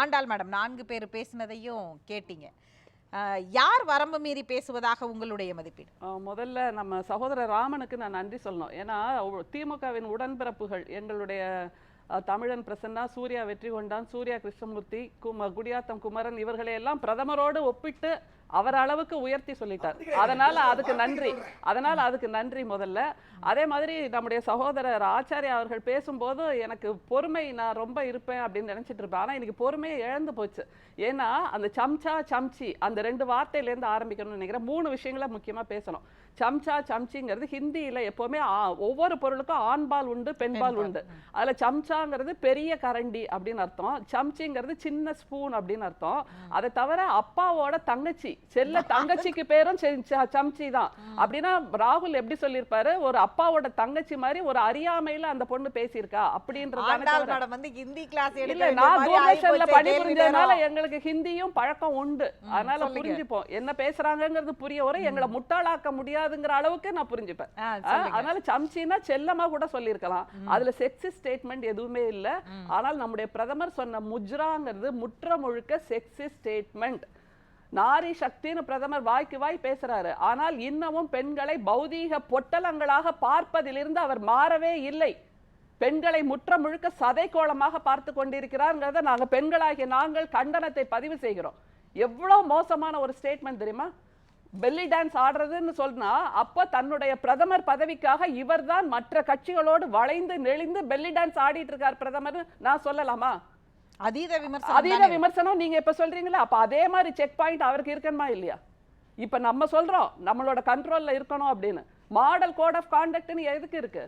Andal madam நான்கு பேர் பேசினதையும் கேட்டீங்க. யார் வரம்பு மீறி பேசுவதாக உங்களுடைய மதிப்பீடு? முதல்ல நம்ம சகோதரர் ராமனுக்கு நான் நன்றி சொல்லணும். ஏன்னா திமுகவின் உடன்பிறப்புகள் எங்களுடைய தமிழன் பிரசன்னா சூர்யா வெற்றி கொண்டான் சூர்யா கிருஷ்ணமூர்த்தி கும குடியாத்தம் குமரன் இவர்களை எல்லாம் பிரதமரோடு ஒப்பிட்டு அவர் அளவுக்கு உயர்த்தி சொல்லிட்டார். அதனால அதுக்கு நன்றி. அதனால அதுக்கு நன்றி முதல்ல. அதே மாதிரி நம்முடைய சகோதரர் ஆச்சாரியா அவர்கள் பேசும்போது எனக்கு பொறுமை நான் ரொம்ப இருப்பேன் அப்படின்னு நினைச்சிட்டு இருப்பேன். ஆனா எனக்கு பொறுமையை இழந்து போச்சு. ஏன்னா அந்த சம்சா சம்ச்சி அந்த ரெண்டு வார்த்தையிலேருந்து ஆரம்பிக்கணும்னு நினைக்கிறேன். மூணு விஷயங்களை முக்கியமா பேசணும். சம்சா சம்ச்சிங்கிறது ஹிந்தியில எப்பவுமே ஒவ்வொரு பொருளுக்கும் ஆண்பால் உண்டு பெண்பால். உண்டு. அதுல சம்சாங்கிறது பெரிய கரண்டி அப்படின்னு அர்த்தம். சம்ச்சிங்கிறது சின்ன ஸ்பூன் அப்படின்னு அர்த்தம். அதை தவிர அப்பாவோட தங்கச்சி செல்ல தங்கச்சிக்கு பேரும் சம்ச்சி தான். அப்படின்னா ராகுல் எப்படி சொல்லியிருப்பாரு? ஒரு அப்பாவோட தங்கச்சி மாதிரி ஒரு அறியாமையில அந்த பொண்ணு பேசியிருக்கா அப்படின்றதான ஆண்டாள் தவிர மேடம் வந்து ஹிந்தி கிளாஸ் எடுக்க இல்ல வேண்டிய நான் மாதிரி தூர்தர்ஷன்ல ஆயிப்போச்சே கேள்வி பணிபுரிஞ்சதுனால நேரம். எங்களுக்கு ஹிந்தியும் பழக்கம் உண்டு. அதனால. புரிஞ்சுப்போம். என்ன பேசுறாங்கங்கிறது புரிய வர எங்களை முட்டாளாக்க முடியாதுங்கிற அளவுக்கு நான் புரிஞ்சுப்பேன். அதனால சம்ச்சின்னா செல்லமா கூட சொல்லியிருக்கலாம். அதுல செக்ஸி ஸ்டேட்மெண்ட் எதுவுமே இல்ல. ஆனால் நம்முடைய பிரதமர் சொன்ன முஜ்ராங்கிறது முற்ற முழுக்க செக்ஸி ஸ்டேட்மெண்ட் நாரி சக்தின்னு பிரதமர் வாய்க்கு வாய் பேசுறாரு. ஆனால் இன்னமும் பெண்களை பௌதீக பொட்டலங்களாக பார்ப்பதிலிருந்து அவர் மாறவே இல்லை. பெண்களை முற்ற முழுக்க சதை கோலமாக பார்த்து கொண்டிருக்கிறார்ங்கிறத நாங்க பெண்களாகிய நாங்கள் கண்டனத்தை பதிவு செய்கிறோம். எவ்வளவு மோசமான ஒரு ஸ்டேட்மெண்ட் தெரியுமா? பெல்லி டான்ஸ் ஆடுறதுன்னு சொன்னா அப்ப தன்னுடைய பிரதமர் பதவிக்காக இவர்தான் மற்ற கட்சிகளோடு வளைந்து நெளிந்து பெல்லி டான்ஸ் ஆடிட்டு இருக்கார் பிரதமர் நான் சொல்லலாமா? அதீத விமர்சனம் அதீத தானே. விமர்சனம் நீங்க இப்ப சொல்றீங்களா? அப்ப அதே மாதிரி செக் பாயிண்ட் அவருக்கு இருக்கணுமா இல்லையா? இப்ப நம்ம சொல்றோம் நம்மளோட கண்ட்ரோல்ல இருக்கணும் அப்படின்னு. மாடல் கோட் ஆஃப் கான்டக்ட்னு எதுக்கு இருக்கு?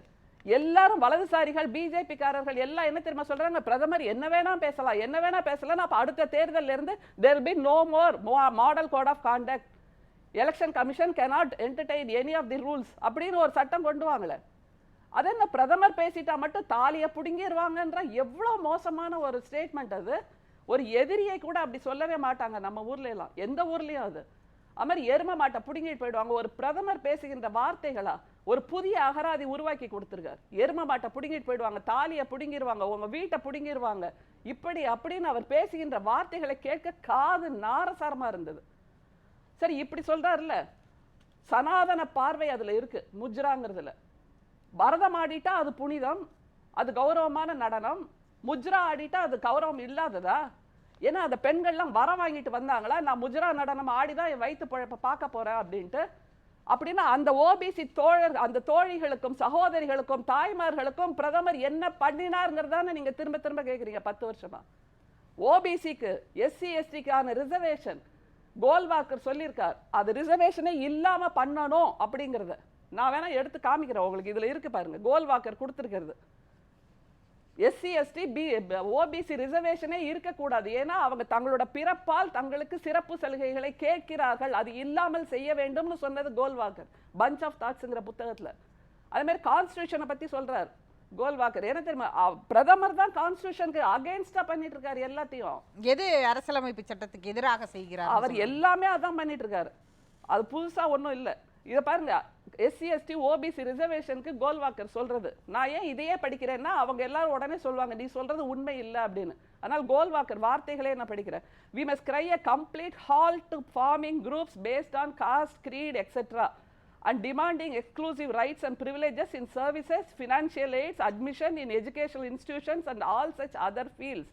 எல்லாரும் வலதுசாரிகள் பிஜேபி காரர்கள் எல்லாம் என்ன தெரியுமா சொல்றாங்க? பிரதமர் என்ன வேணா பேசலாம் என்ன வேணா பேசலாம். அப்ப அடுத்த தேர்தல்ல இருந்து there be no more model code of conduct election commission cannot entertain any of the rules அப்படின்னு ஒரு சட்டம் கொண்டு வாங்கலை. அது என்ன பிரதமர் பேசிட்டா மட்டும் தாலியை பிடுங்கிடுவாங்கன்ற எவ்வளோ மோசமான ஒரு ஸ்டேட்மெண்ட் அது. ஒரு எதிரியை கூட அப்படி சொல்லவே மாட்டாங்க நம்ம ஊர்லலாம் எந்த ஊர்லேயும் அது. அது மாதிரி எரும மாட்டை பிடுங்கிட்டு போயிடுவாங்க. ஒரு பிரதமர் பேசுகின்ற வார்த்தைகளா ஒரு புதிய அகராதி உருவாக்கி கொடுத்துருக்காரு. எரும மாட்டை பிடுங்கிட்டு போயிடுவாங்க தாலியை பிடுங்கிடுவாங்க உங்கள் வீட்டை பிடுங்கிடுவாங்க இப்படி அப்படின்னு அவர் பேசுகின்ற வார்த்தைகளை கேட்க காது நாரசாரமாக இருந்தது. சரி இப்படி சொல்றாருல்ல. சனாதன பார்வை அதில் இருக்குது முஜ்ராங்கிறதுல. பரதம் ஆடிட்டா அது புனிதம் அது கௌரவமான நடனம். முஜ்ரா ஆடிட்டா அது கௌரவம் இல்லாததா? ஏன்னா அந்த பெண்கள்லாம் வர வாங்கிட்டு வந்தாங்களா? நான் முஜ்ரா நடனம் ஆடிதான் என் வயிற்று பழப்பை பார்க்க போகிறேன் அப்படின்ட்டு. அப்படின்னா அந்த ஓபிசி தோழர் அந்த தோழிகளுக்கும் சகோதரிகளுக்கும் தாய்மார்களுக்கும் பிரதமர் என்ன பண்ணினாருங்கிறதான நீங்கள் திரும்ப திரும்ப கேட்குறீங்க பத்து வருஷமா. ஓபிசிக்கு எஸ்சி எஸ்டிக்கான ரிசர்வேஷன் கோல்வாக்கர் சொல்லியிருக்கார் அது ரிசர்வேஷனே இல்லாம பண்ணணும் அப்படிங்கறத. நான் வேணா எடுத்து காமிக்கிறேன் உங்களுக்கு இதுல இருக்கு பாருங்க கோல்வாக்கர் கொடுத்துருக்கிறது. எஸ்சி எஸ்டி பி ஓபிசி ரிசர்வேஷனே இருக்கக்கூடாது. ஏன்னா அவங்க தங்களோட பிறப்பால் தங்களுக்கு சிறப்பு சலுகைகளை கேட்கிறார்கள். அது இல்லாமல் செய்ய வேண்டும்னு சொன்னது கோல்வாக்கர். பஞ்ச் ஆஃப் தாட்ஸ்ங்கிற புத்தகத்துல. அதே மாதிரி கான்ஸ்டியூஷனை பத்தி சொல்கிறார் கோல்வாக்கர். என்ன தெரியுமா அ- பிரதமர் தான் கான்ஸ்டியூஷனுக்கு அகைன்ஸ்டா பண்ணிட்டு இருக்காரு எல்லாத்தையும். எது அரசியலமைப்பு சட்டத்துக்கு எதிராக செய்கிறார் அவர் எல்லாமே அதான் பண்ணிட்டு இருக்காரு அது புதுசா ஒண்ணும் இல்ல. இத பாருங்க எஸ்சி எஸ்டி ஓபிசி ரிசர்வேஷனுக்கு கோல்வாக்கர் சொல்றது. நான் ஏன் இதையே படிக்கிறேன்னா அவங்க எல்லாரும் உடனே சொல்லுவாங்க நீ சொல்றது உண்மை இல்ல அப்படின்னு. ஆனால் கோல்வாக்கர் வார்த்தைகளே நான் படிக்கிறேன். We must cry a complete halt to forming groups based on caste creed etc and demanding exclusive rights and privileges in services financial aids admission in educational institutions and all such other fields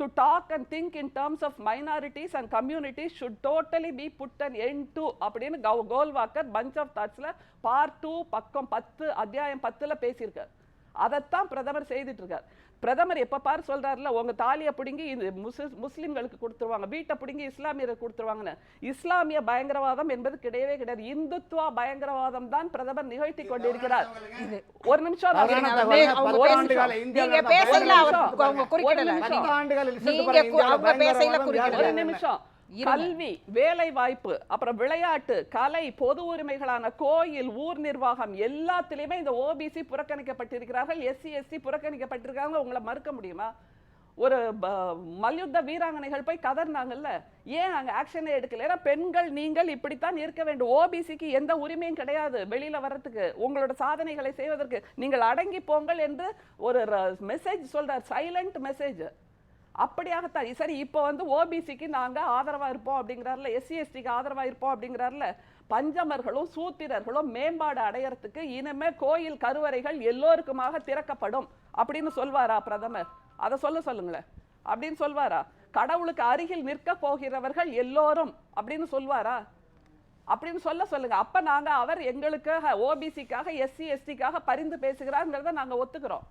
to talk and think in terms of minorities and communities should totally be put an end to அப்படின்னு கோ Golwalkar bunch of தாட்ஸில் part two பக்கம் பத்து அத்தியாயம் பத்தில் பேசியிருக்கார் அதைத்தான் பிரதமர் செய்துட்டு இருக்கார் பிரதமர் எப்ப பாரு சொல்றாருல உங்க தாலியை பிடுங்கி இது முஸ்லிம் முஸ்லிம்களுக்கு கொடுத்துருவாங்க வீட்டை பிடுங்கி இஸ்லாமியருக்கு கொடுத்துருவாங்கன்னு. இஸ்லாமிய பயங்கரவாதம் என்பது கிடையவே கிடையாது. இந்துத்துவா பயங்கரவாதம் தான் பிரதமர் நிகழ்த்தி கொண்டிருக்கிறார். ஒரு நிமிஷம் ஒரு அவர் நிமிஷம். கல்வி வேலை வாய்ப்பு அப்புறம் விளையாட்டு கலை பொது உரிமைகளான கோயில் ஊர் நிர்வாகம் எல்லாத்திலையுமே இந்த ஓபிசி புறக்கணிக்கப்பட்டிருக்கிறார்கள். எஸ்சி எஸ்சி புறக்கணிக்கப்பட்டிருக்காங்க உங்களை மறுக்க முடியுமா? ஒரு மல்யுத்த வீராங்கனைகள் போய் கதர்னாங்கல்ல? ஏன் அங்கே ஆக்ஷனே எடுக்கல? ஏன்னா பெண்கள் நீங்கள் இப்படித்தான் இருக்க வேண்டும். ஓபிசிக்கு எந்த உரிமையும் கிடையாது வெளியில வர்றதுக்கு. உங்களோட சாதனைகளை செய்வதற்கு. நீங்கள் அடங்கி போங்கள் என்று ஒரு மெசேஜ் சொல்றார். சைலண்ட் மெசேஜ் அப்படியாகத்தான். சரி இப்போ வந்து ஓபிசிக்கு நாங்கள் ஆதரவாக இருப்போம் அப்படிங்கிறாருல எஸ்சி எஸ்டிக்கு ஆதரவாக இருப்போம் அப்படிங்கிறாருல பஞ்சமர்களும் சூத்திரர்களும் மேம்பாடு அடையறதுக்கு இனிமே கோயில் கருவறைகள் எல்லோருக்குமாக திறக்கப்படும் அப்படின்னு சொல்வாரா பிரதமர்? அதை சொல்ல சொல்லுங்களேன். அப்படின்னு சொல்வாரா? கடவுளுக்கு அருகில் நிற்க போகிறவர்கள் எல்லோரும் அப்படின்னு சொல்வாரா? அப்படின்னு சொல்ல சொல்லுங்க. அப்ப நாங்க அவர் எங்களுக்காக ஓபிசிக்காக எஸ்சி எஸ்டிக்காக பரிந்து பேசுகிறாருங்கிறத நாங்க ஒத்துக்கிறோம்.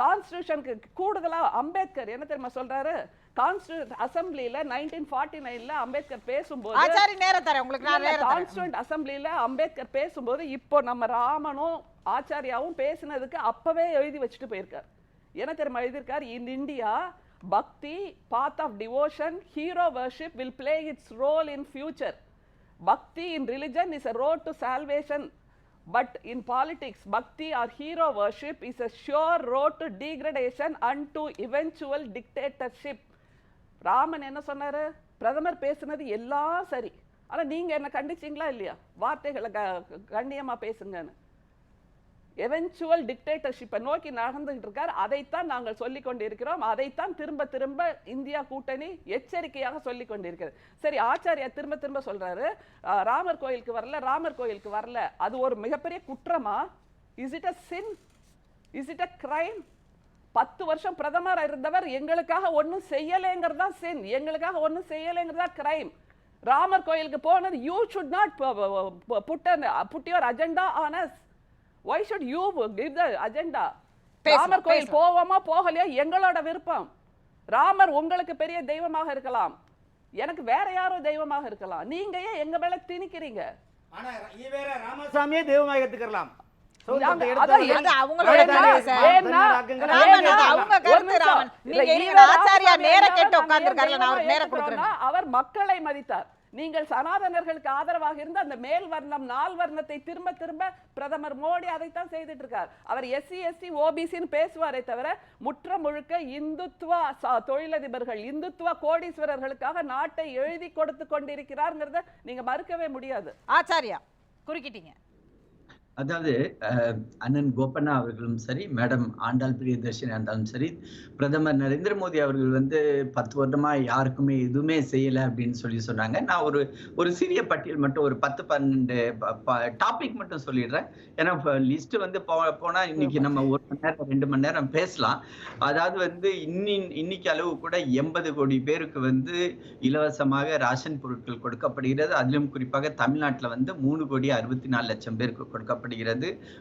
கான்ஸ்டியூஷனுக்கு கூடுதலா அம்பேத்கர் என்ன தெரியுமா சொல்றாரு? கான்ஸ்டியூட் அசம்பிளில நைன்டீன் ஃபார்ட்டி நைன்ல அம்பேத்கர் பேசும்போது ஆச்சாரி நேரம் தரேன். உங்களுக்கு நான் நேரம் தரேன். கான்ஸ்டியூண்ட் அசம்பிளில அம்பேத்கர் பேசும்போது இப்போ நம்ம ராமனும் ஆச்சாரியாவும் பேசினதுக்கு அப்பவே எழுதி வச்சுட்டு போயிருக்கார். என்ன தெரியுமா எழுதியிருக்கார்? In India bhakti path of devotion hero worship will play its role in future bhakti in religion is a road to salvation. But in politics bhakti or hero worship is a sure road to degradation and to eventual dictatorship Raman என்ன சொன்னாரு பிரதமர் பேசுனது எல்லாம் சரி ஆனா நீங்க என்ன கண்டிச்சீங்களா இல்லையா வார்த்தைகளை க- கண்ணியமா பேசுங்கன்னு எவென்ச்சுவல் டிக்டேட்டர்ஷிப்பை நோக்கி நடந்துகிட்டு இருக்கார் அதைத்தான் நாங்கள் சொல்லிக் கொண்டிருக்கிறோம் அதைத்தான் திரும்ப திரும்ப இந்தியா கூட்டணி எச்சரிக்கையாக சொல்லிக் கொண்டிருக்கிறது சரி ஆச்சாரியா திரும்ப திரும்ப சொல்றாரு. ராமர் கோயிலுக்கு வரல ராமர் கோயிலுக்கு வரல. அது ஒரு மிகப்பெரிய குற்றமா? Is it a sin is it a crime பத்து வருஷம் பிரதமராக இருந்தவர் எங்களுக்காக ஒன்றும் செய்யலைங்கிறது தான் சின் எங்களுக்காக ஒன்றும் செய்யலைங்கிறது தான் கிரைம் ராமர் கோயிலுக்கு போனது you should not put put your agenda on why should you give the agenda Ramar கோயில். போவோமா போகலையா எங்களோட விருப்பம் ராமர் உங்களுக்கு பெரிய தெய்வமாக இருக்கலாம் எனக்கு வேற யாரோ தெய்வமாக இருக்கலாம் நீங்க ஏன் எங்க மேல திணிக்கிறீங்க ராமசாமியே தெய்வமாக. ஏத்துக்கிறோம்னா, அவர் மக்களை மதித்தார் நீங்கள் சனாதனர்களுக்கு ஆதரவாக இருந்த அந்த மேல் வர்ணம் நால் வர்ணத்தை திரும்ப திரும்ப பிரதமர் மோடி அதைத்தான் செய்துட்டு இருக்கார் அவர் எஸ்சி எஸ்சி ஓபிசின்னு பேசுவாரே தவிர முற்ற முழுக்க இந்துத்துவ தொழிலதிபர்கள் இந்துத்துவ கோடீஸ்வரர்களுக்காக நாட்டை எழுதி கொடுத்து கொண்டிருக்கிறார்ங்கிறத நீங்க மறுக்கவே முடியாது. ஆச்சாரியா குறுக்கிட்டீங்க. அதாவது அண்ணன் கோபண்ணா அவர்களும் சரி மேடம் ஆண்டாள் பிரியதர்ஷினி இருந்தாலும் சரி பிரதமர் நரேந்திர மோடி அவர்கள் வந்து பத்து வருடமாக யாருக்குமே எதுவுமே செய்யல அப்படின்னு சொல்லி சொன்னாங்க. நான் ஒரு ஒரு சிறிய பட்டியல் மட்டும் ஒரு பத்து பன்னெண்டு டாபிக் மட்டும் சொல்லிடுறேன். ஏன்னா லிஸ்ட் வந்து போ- போனால் இன்னைக்கு நம்ம ஒரு மணி நேரம் ரெண்டு மணி நேரம் பேசலாம். அதாவது வந்து இன்னி இன்னைக்கு அளவு கூட எண்பது கோடி பேருக்கு வந்து இலவசமாக ரேஷன் பொருட்கள் கொடுக்கப்படுகிறது. அதிலும் குறிப்பாக தமிழ்நாட்டில் வந்து மூணு கோடி அறுபத்தி நாலு லட்சம் பேருக்கு கொடுக்கப்படுகிறது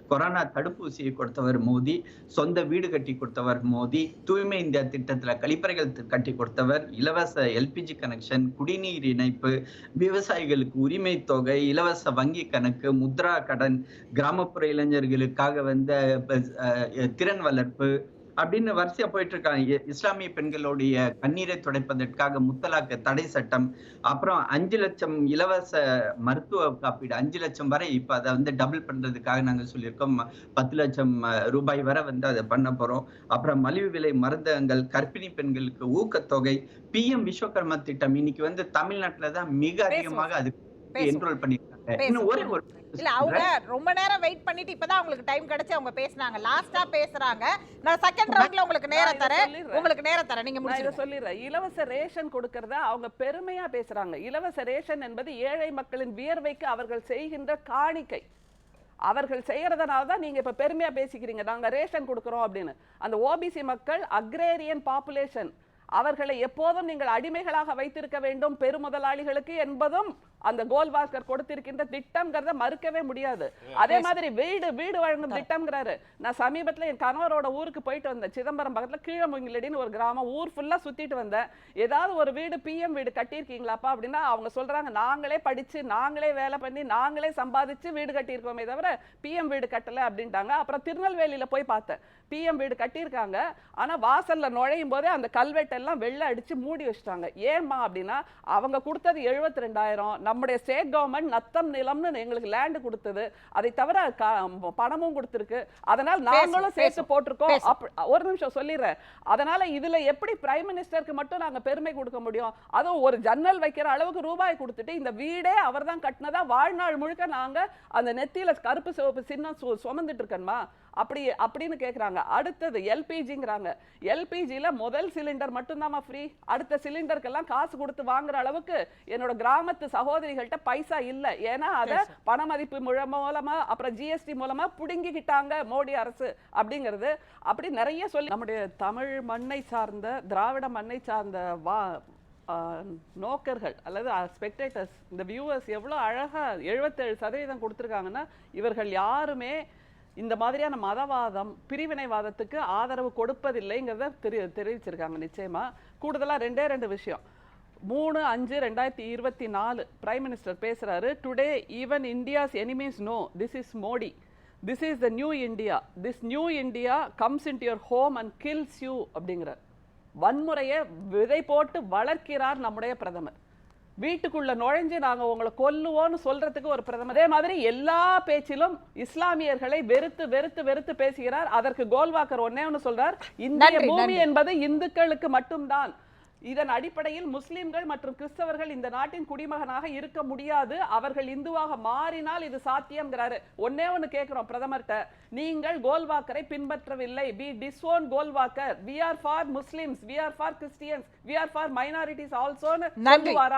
கொரோனா தடுப்பூசியை கொடுத்தவர் மோடி சொந்த வீடு கட்டி கொடுத்தவர் மோடி தூய்மை இந்தியா திட்டத்துல கழிப்பறைகள் கட்டி கொடுத்தவர் இலவச எல்பிஜி கனெக்ஷன் குடிநீர் இணைப்பு விவசாயிகளுக்கு உரிமை தொகை இலவச வங்கி கணக்கு முத்ரா கடன் கிராமப்புற இளைஞர்களுக்காக வந்த திறன் வளர்ப்பு அப்படின்னு வரிசையா போயிட்டு இருக்காங்க இஸ்லாமிய பெண்களுடைய கண்ணீரை துடைப்பதற்காக முத்தலாக்கு தடை சட்டம் அப்புறம் அஞ்சு லட்சம் இலவச மருத்துவ காப்பீடு அஞ்சு லட்சம் வரை இப்ப அதை வந்து டபுள் பண்றதுக்காக நாங்க சொல்லியிருக்கோம். பத்து லட்சம் ரூபாய் வரை வந்து அதை பண்ண போறோம். அப்புறம் மலிவு விலை மருந்தகங்கள் கர்ப்பிணி பெண்களுக்கு ஊக்கத்தொகை பிஎம் விஸ்வகர்மா திட்டம். இன்னைக்கு வந்து தமிழ்நாட்டுல தான் மிக அதிகமாக அதுக்கு. என்ரோல் பண்ணிருக்காங்க. பேசுவோம். இன்னும் ஒரே ஒரு இல்ல அவங்க ரொம்ப நேரம் வெயிட் பண்ணிட்டு இப்பதான் உங்களுக்கு டைம் கிடைச்சு அவங்க பேசுனாங்க. லாஸ்டா பேசுறாங்க. நான் செகண்ட் ரவுண்ட்ல உங்களுக்கு நேரம் தரேன். உங்களுக்கு நேரம் தரேன். நீங்க முடிச்சிருங்க சொல்லிடுறேன். இலவச ரேஷன் கொடுக்கறத அவங்க பெருமையா பேசுறாங்க. இலவச ரேஷன் என்பது ஏழை மக்களின் வியர்வைக்கு அவர்கள் செய்கின்ற காணிக்கை. அவர்கள் செய்யறதுனால தான் நீங்க இப்ப பெருமையா பேசிக்கிறீங்க. நாங்க ரேஷன் கொடுக்கறோம் அப்படின்னு. அந்த ஓபிசி மக்கள் அக்ரேரியன் பாப்புலேஷன் அவர்களை எப்போதும் நீங்கள் அடிமைகளாக வைத்திருக்க வேண்டும். பெருமுதலாளிகளுக்கு என்பதும் அந்த கோல்வாஸ்கர் கொடுத்திருக்கின்ற திட்டம்ங்கிறத மறுக்கவே முடியாது. அதே மாதிரி வீடு வீடு வழங்கும் திட்டம்ங்கிறாரு. நான் சமீபத்துல என் கணவரோட ஊருக்கு போயிட்டு வந்தேன். சிதம்பரம் பக்கத்துல கீழமுங்கிலடின்னு ஒரு கிராமம். ஊர் ஃபுல்லா சுத்திட்டு வந்தேன். ஏதாவது ஒரு வீடு பிஎம் வீடு கட்டியிருக்கீங்களாப்பா அப்படின்னா அவங்க சொல்றாங்க நாங்களே படிச்சு நாங்களே வேலை பண்ணி நாங்களே சம்பாதிச்சு வீடு கட்டியிருக்கோமே தவிர பிஎம் வீடு கட்டல அப்படின்ட்டாங்க. அப்புறம் திருநெல்வேலியில போய் பார்த்தேன். பிஎம் வீடு கட்டியிருக்காங்க. ஆனா வாசல்ல நுழையும் போதே அந்த கல்வெட்டெல்லாம் வெள்ளை அடிச்சு மூடி வச்சுட்டாங்க. ஏம்மா அப்படின்னா அவங்க கொடுத்தது எழுபத்தி ரெண்டாயிரம் நம்முடைய ஸ்டேட் கவர்மெண்ட் நத்தம் நிலம்னு எங்களுக்கு லேண்ட் கொடுத்தது. அதை தவிர பணமும் கொடுத்துருக்கு. அதனால் நாங்களும் சேர்த்து. போட்டிருக்கோம். ஒரு நிமிஷம் சொல்லிடுறேன். அதனால இதுல எப்படி பிரைம் மினிஸ்டருக்கு மட்டும் நாங்க பெருமை கொடுக்க முடியும்? அதுவும் ஒரு ஜன்னல் வைக்கிற அளவுக்கு ரூபாய் கொடுத்துட்டு இந்த வீடே அவர்தான் கட்டினதா வாழ்நாள் முழுக்க நாங்க அந்த நெத்தியில கருப்பு சிவப்பு சின்னம் சு- சுமந்துட்டு இருக்கணுமா? அப்படி அப்படின்னு கேக்குறாங்க. அடுத்தது எல்பிஜிங்கிறாங்க. எல்பிஜில முதல் சிலிண்டர் மட்டும்தாம்மா ஃப்ரீ அடுத்த சிலிண்டருக்கெல்லாம் காசு கொடுத்து வாங்குற அளவுக்கு என்னோட கிராமத்து சகோதரிகள்கிட்ட பைசா இல்ல. ஏன்னா அதை பண மதிப்பு முழ- மூலமா அப்புறம் ஜிஎஸ்டி மூலமா புடுங்கிக்கிட்டாங்க மோடி அரசு அப்படிங்கிறது. அப்படி நிறைய சொல்லி நம்முடைய தமிழ் மண்ணை சார்ந்த திராவிட மண்ணை சார்ந்த வா நோக்கர்கள் அல்லது ஸ்பெக்டேட்டர்ஸ் இந்த வியூவர்ஸ் எவ்வளோ அழகா எழுபத்தேழு சதவீதம் கொடுத்துருக்காங்கன்னா இவர்கள் யாருமே இந்த மாதிரியான மதவாதம் பிரிவினைவாதத்துக்கு ஆதரவு கொடுப்பதில்லைங்கிறத தெரி தெரிவிச்சிருக்காங்க நிச்சயமா. கூடுதலாக ரெண்டே ரெண்டு விஷயம். மூணு அஞ்சு ரெண்டாயிரத்தி இருபத்தி நாலு பிரைம் மினிஸ்டர் பேசுகிறாரு today even India's enemies know this is Modi this is the new India this new India comes in your home and kills you அப்படிங்கிறார். வன்முறையை விதை போட்டு வளர்க்கிறார் நம்முடைய பிரதமர். வீட்டுக்குள்ள நுழைஞ்சு நாங்க உங்களை கொல்லுவோம்னு சொல்றதுக்கு ஒரு பிரதமர். அதே மாதிரி எல்லா பேச்சிலும் இஸ்லாமியர்களை வெறுத்து வெறுத்து வெறுத்து பேசுகிறார். அதற்கு கோல்வாக்கர் ஒன்னே ஒன்னு சொல்றார். இந்திய பூமி. என்பது இந்துக்களுக்கு மட்டும்தான். இதன் அடிப்படையில் முஸ்லிம்கள் மற்றும் கிறிஸ்தவர்கள் இந்த நாட்டின் குடிமகனாக இருக்க முடியாது. அவர்கள் இந்துவாக மாறினால் இது சாத்தியம்ங்கிறாரு. ஒன்னே ஒன்னு கேட்கிறோம் பிரதமர்கிட்ட. நீங்கள் கோல்வாக்கரை பின்பற்றவில்லை. We disown Golwalkar. We are for Muslims we are for Christians we are for minorities ஆல்சோன்னு. சொல்லுவாரா?